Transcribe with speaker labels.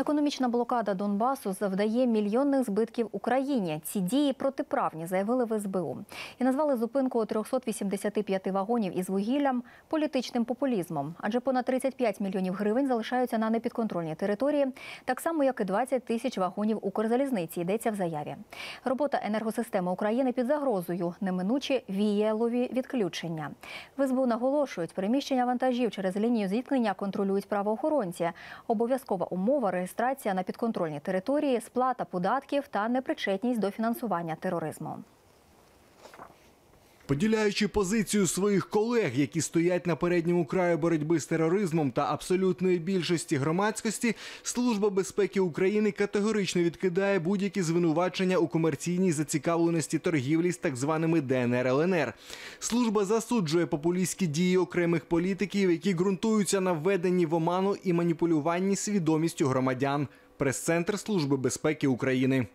Speaker 1: Економічна блокада Донбасу завдає мільйонних збитків Україні. Ці дії протиправні, заявили в СБУ. І назвали зупинку 385 вагонів із вугіллям політичним популізмом. Адже понад 35 мільйонів гривень залишаються на непідконтрольній території, так само як і 20 тисяч вагонів Укрзалізниці. Йдеться в заяві. Робота енергосистеми України під загрозою, неминучі вієлові відключення. В СБУ наголошують, переміщення вантажів через лінію зіткнення контролюють правоохоронці. Обов'язкова умова реєстрація на підконтрольній території, сплата податків та непричетність до фінансування тероризму.
Speaker 2: Поділяючи позицію своїх колег, які стоять на передньому краю боротьби з тероризмом та абсолютної більшості громадськості, Служба безпеки України категорично відкидає будь-які звинувачення у комерційній зацікавленості торгівлі з так званими ДНР ЛНР. Служба засуджує популістські дії окремих політиків, які ґрунтуються на введенні в оману і маніпулюванні свідомістю громадян. Прес-центр Служби безпеки України.